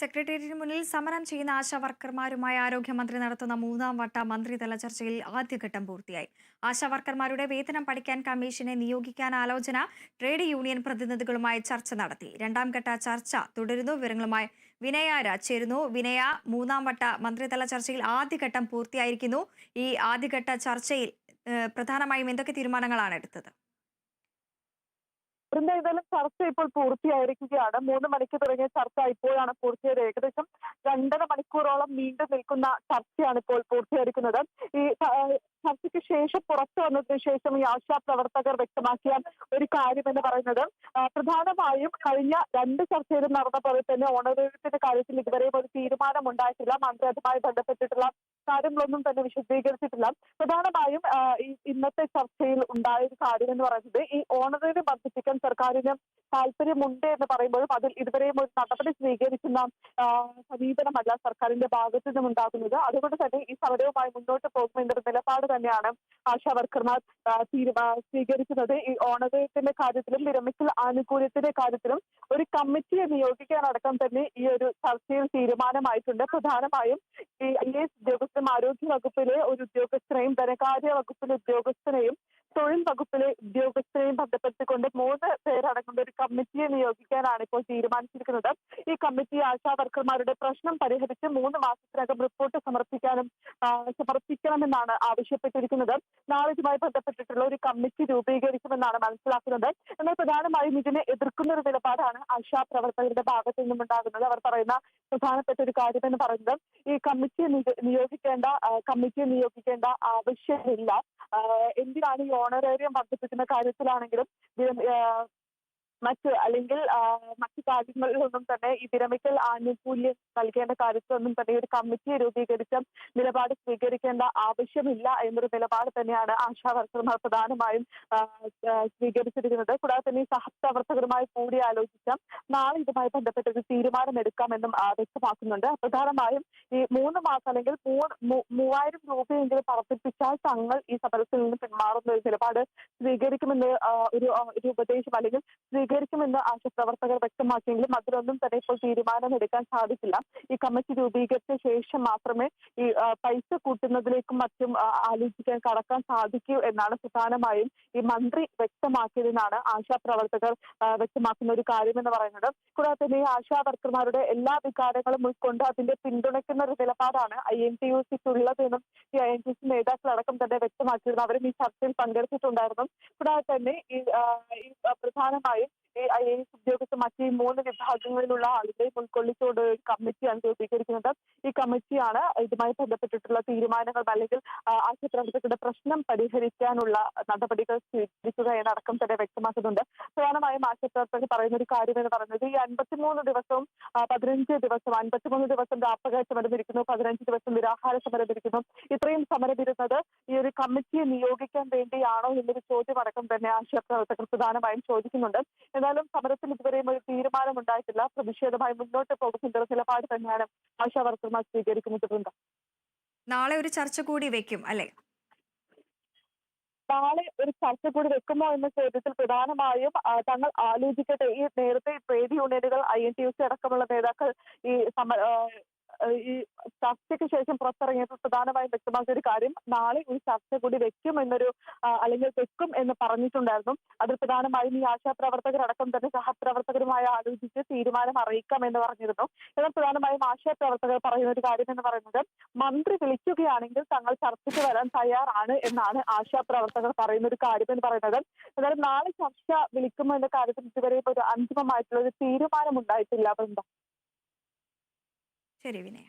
സെക്രട്ടേറിയറ്റിന് മുന്നിൽ സമരം ചെയ്യുന്ന ആശാ വർക്കർമാരുമായി ആരോഗ്യമന്ത്രി നടത്തുന്ന മൂന്നാം വട്ട മന്ത്രിതല ചർച്ചയിൽ ആദ്യഘട്ടം പൂർത്തിയായി. ആശാ വർക്കർമാരുടെ വേതനം പഠിക്കാൻ കമ്മീഷനെ നിയോഗിക്കാൻ ആലോചന ട്രേഡ് യൂണിയൻ പ്രതിനിധികളുമായി ചർച്ച നടത്തി. രണ്ടാം ഘട്ട ചർച്ച തുടരുന്നു. വിവരങ്ങളുമായി വിനയ രാജ്ചേരുന്നു വിനയ മൂന്നാം വട്ട മന്ത്രിതല ചർച്ചയിൽ ആദ്യഘട്ടം പൂർത്തിയായിരിക്കുന്നു. ഈ ആദ്യഘട്ട ചർച്ചയിൽ പ്രധാനമായും എന്തൊക്കെ തീരുമാനങ്ങളാണ് എടുത്തത്? വൃന്ദ ഏതായാലും ചർച്ച ഇപ്പോൾ പൂർത്തിയായിരിക്കുകയാണ്. മൂന്ന് മണിക്ക് തുടങ്ങിയ ചർച്ച ഇപ്പോഴാണ് പൂർത്തിയായത്. ഏകദേശം രണ്ടര മണിക്കൂറോളം നീണ്ടു നിൽക്കുന്ന ചർച്ചയാണ് ഇപ്പോൾ പൂർത്തിയായിരിക്കുന്നത്. ഈ ചർച്ചയ്ക്ക് ശേഷം പുറത്തു വന്നതിന് ശേഷം ഈ ആശാ പ്രവർത്തകർ വ്യക്തമാക്കിയ ഒരു കാര്യം എന്ന് പറയുന്നത് പ്രധാനമായും കഴിഞ്ഞ രണ്ട് ചർച്ചയിലും നടന്ന പോലെ തന്നെ ഓണറേറിയത്തിന്റെ കാര്യത്തിൽ ഇതുവരെയും ഒരു തീരുമാനം ഉണ്ടായിട്ടില്ല മന്ത്രി അതുമായി ബന്ധപ്പെട്ടിട്ടുള്ള കാര്യങ്ങളൊന്നും തന്നെ വിശദീകരിച്ചിട്ടില്ല. പ്രധാനമായും ഇന്നത്തെ ചർച്ചയിൽ ഉണ്ടായ ഒരു കാര്യം എന്ന് പറയുന്നത് ഈ ഓണറിനെ വർദ്ധിപ്പിക്കാൻ സർക്കാരിന് താല്പര്യമുണ്ട് എന്ന് പറയുമ്പോഴും അതിൽ ഇതുവരെയും ഒരു നടപടി സ്വീകരിക്കുന്ന സമീപനമല്ല സർക്കാരിന്റെ ഭാഗത്തു നിന്നും ഉണ്ടാകുന്നത് അതുകൊണ്ട് തന്നെ ഈ സമരവുമായി മുന്നോട്ട് പോകുമെന്നൊരു നിലപാട് തന്നെയാണ് ആശാ വർക്കർമാർ ആ, തീരുമാ സ്വീകരിക്കുന്നത് ഈ ഓണറേറിയത്തിന്റെ കാര്യത്തിലും വിരമിക്കൽ ആനുകൂല്യത്തിന്റെ കാര്യത്തിലും ഒരു കമ്മിറ്റിയെ നിയോഗിക്കാനടക്കം തന്നെ ഈ ഒരു ചർച്ചയിൽ തീരുമാനമായിട്ടുണ്ട്. പ്രധാനമായും ഈ ഐ എസ് ഉദ്യോഗസ്ഥരും ആരോഗ്യ വകുപ്പിലെ ഒരു ഉദ്യോഗസ്ഥനെയും ധനകാര്യ വകുപ്പിലെ ഉദ്യോഗസ്ഥനെയും തൊഴിൽ വകുപ്പിലെ ഉദ്യോഗസ്ഥരെയും ബന്ധപ്പെടുത്തിക്കൊണ്ട് മൂന്ന് പേരടങ്ങുന്ന ഒരു കമ്മിറ്റിയെ നിയോഗിക്കാനാണ് ഇപ്പോൾ തീരുമാനിച്ചിരിക്കുന്നത്. ഈ കമ്മിറ്റി ആശാ വർക്കർമാരുടെ പ്രശ്നം പരിഹരിച്ച് മൂന്ന് മാസത്തിനകം റിപ്പോർട്ട് സമർപ്പിക്കാനും സമർപ്പിക്കണമെന്നാണ് ആവശ്യപ്പെട്ടിരിക്കുന്നത്. നാളെ ഇതുമായി ബന്ധപ്പെട്ടിട്ടുള്ള ഒരു കമ്മിറ്റി രൂപീകരിക്കുമെന്നാണ് മനസ്സിലാക്കുന്നത്. എന്നാൽ പ്രധാനമായും ഇതിനെ എതിർക്കുന്ന ഒരു നിലപാടാണ് ആശാ പ്രവർത്തകരുടെ ഭാഗത്തു നിന്നും ഉണ്ടാകുന്നത് അവർ പറയുന്ന പ്രധാനപ്പെട്ട ഒരു കാര്യം എന്ന് പറയുന്നത് ഈ കമ്മിറ്റിയെ നിയോഗിക്കേണ്ട കമ്മിറ്റിയെ നിയോഗിക്കേണ്ട ആവശ്യമില്ല. എന്തിനാണ് ഈ ഓണറേറിയം വർദ്ധിപ്പിക്കുന്ന കാര്യത്തിലാണെങ്കിലും മറ്റ് അല്ലെങ്കിൽ മറ്റു കാര്യങ്ങളിലൊന്നും തന്നെ ഈ വിരമിക്കൽ ആനുകൂല്യം നൽകേണ്ട കാര്യത്തിലൊന്നും തന്നെ ഒരു കമ്മിറ്റി രൂപീകരിച്ച നിലപാട് സ്വീകരിക്കേണ്ട ആവശ്യമില്ല എന്നൊരു നിലപാട് തന്നെയാണ് ആശാ വർക്കർമാർ പ്രധാനമായും സ്വീകരിച്ചിരിക്കുന്നത്. കൂടാതെ തന്നെ സഹപ്രവർത്തകരുമായി കൂടിയാലോചിച്ച നാളെ ഇതുമായി ബന്ധപ്പെട്ട് ഒരു തീരുമാനമെടുക്കാമെന്നും വ്യക്തമാക്കുന്നുണ്ട്. പ്രധാനമായും ഈ മൂന്ന് മാസം അല്ലെങ്കിൽ മൂവായിരം രൂപയെങ്കിലും വർദ്ധിപ്പിച്ചാൽ തങ്ങൾ ഈ സമരത്തിൽ നിന്ന് പിന്മാറുന്ന ഒരു നിലപാട് സ്വീകരിക്കുമെന്ന് ഒരു ഒരു ഉപദേശം അല്ലെങ്കിൽ സ്വീകരിക്കുമെന്ന് ആശാപ്രവർത്തകർ വ്യക്തമാക്കിയെങ്കിലും അതിലൊന്നും തന്നെ ഇപ്പോൾ തീരുമാനമെടുക്കാൻ സാധിക്കില്ല. ഈ കമ്മിറ്റി രൂപീകരിച്ച ശേഷം മാത്രമേ ഈ പൈസ കൂട്ടുന്നതിലേക്കും മറ്റും ആലോചിക്കാൻ കടക്കാൻ സാധിക്കൂ എന്നാണ് പ്രധാനമായും ഈ മന്ത്രി വ്യക്തമാക്കിയതെന്നാണ് ആശാപ്രവർത്തകർ വ്യക്തമാക്കുന്ന ഒരു കാര്യം എന്ന് പറയുന്നത്. കൂടാതെ തന്നെ ഈ ആശാ വർക്കർമാരുടെ എല്ലാ വികാരങ്ങളും ഉൾക്കൊണ്ട് അതിന്റെ പിന്തുണയ്ക്കുന്ന ഒരു നിലപാടാണ് ഐ എൻ ടി യു സിക്കുള്ളതെന്നും ഈ ഐ എൻ ടി സി നേതാക്കളടക്കം തന്നെ വ്യക്തമാക്കിയിരുന്നു. അവരും ഈ ചർച്ചയിൽ പങ്കെടുത്തിട്ടുണ്ടായിരുന്നു. കൂടാതെ തന്നെ ഈ പ്രധാനമായും ഐ എ എസ് ഉദ്യോഗസ്ഥർ മറ്റ് മൂന്ന് വിഭാഗങ്ങളിലുള്ള ആളുകളെ ഉൾക്കൊള്ളിച്ചുകൊണ്ട് കമ്മിറ്റിയാണ് രൂപീകരിക്കുന്നത് ഈ കമ്മിറ്റിയാണ് ഇതുമായി ബന്ധപ്പെട്ടിട്ടുള്ള തീരുമാനങ്ങൾ അല്ലെങ്കിൽ ആശുപ്രവർത്തകരുടെ പ്രശ്നം പരിഹരിക്കാനുള്ള നടപടികൾ സ്വീകരിക്കുക എന്നടക്കം തന്നെ വ്യക്തമാക്കുന്നുണ്ട്. പ്രധാനമായും ആശുപ്രവർത്തകർ പറയുന്ന ഒരു കാര്യം എന്ന് പറയുന്നത് ഈ അൻപത്തിമൂന്ന് ദിവസവും പതിനഞ്ച് ദിവസം അൻപത്തിമൂന്ന് ദിവസം രാപ്പകൽ സമരം പതിനഞ്ച് ദിവസം നിരാഹാര സമരം ഇരിക്കുന്നു ഇത്രയും സമരം ഇരുന്നത് ഈ ഒരു കമ്മിറ്റിയെ നിയോഗിക്കാൻ വേണ്ടിയാണോ എന്നൊരു ചോദ്യം അടക്കം തന്നെ ആശുപ്രവർത്തകർ പ്രധാനമായും ചോദിക്കുന്നുണ്ട്. എന്നാലും സമരത്തിൽ ഇതുവരെയും ഒരു തീരുമാനം ഉണ്ടായിട്ടില്ല പ്രതിഷേധമായി മുന്നോട്ട് പോകുന്ന നിലപാട് തന്നെയാണ് ആശാ വർക്കർമാർ സ്വീകരിക്കുന്നത് വൃന്ദ. നാളെ ഒരു ചർച്ച കൂടി വെക്കും അല്ലെ നാളെ ഒരു ചർച്ച കൂടി വെക്കുമോ എന്ന ചോദ്യത്തിൽ പ്രധാനമായും തങ്ങൾ ആലോചിക്കട്ടെ ഈ നേരത്തെ ട്രേഡ് യൂണിയനുകൾ I N T U C അടക്കമുള്ള നേതാക്കൾ ഈ സമ ഈ ചർച്ചയ്ക്ക് ശേഷം പുറത്തിറങ്ങിയത് പ്രധാനമായും വ്യക്തമാക്കിയ ഒരു കാര്യം നാളെ ഒരു ചർച്ച കൂടി വെക്കും എന്നൊരു അല്ലെങ്കിൽ വെക്കും എന്ന് പറഞ്ഞിട്ടുണ്ടായിരുന്നു. അതിൽ പ്രധാനമായും ഈ ആശാപ്രവർത്തകരടക്കം തന്നെ സഹപ്രവർത്തകരുമായി ആലോചിച്ച് തീരുമാനം അറിയിക്കാം എന്ന് പറഞ്ഞിരുന്നു. എന്നാൽ പ്രധാനമായും ആശാപ്രവർത്തകർ പറയുന്ന ഒരു കാര്യം എന്ന് പറയുന്നത് മന്ത്രി വിളിക്കുകയാണെങ്കിൽ തങ്ങൾ ചർച്ചയ്ക്ക് വരാൻ തയ്യാറാണ് എന്നാണ് ആശാപ്രവർത്തകർ പറയുന്ന ഒരു കാര്യം എന്ന് പറയുന്നത്. എന്നാലും നാളെ ചർച്ച വിളിക്കുമോ എന്ന കാര്യത്തിൽ ഇതുവരെ ഒരു അന്തിമമായിട്ടുള്ള ഒരു തീരുമാനം ഉണ്ടായിട്ടില്ല വൃന്ദ ശരി വിനയ.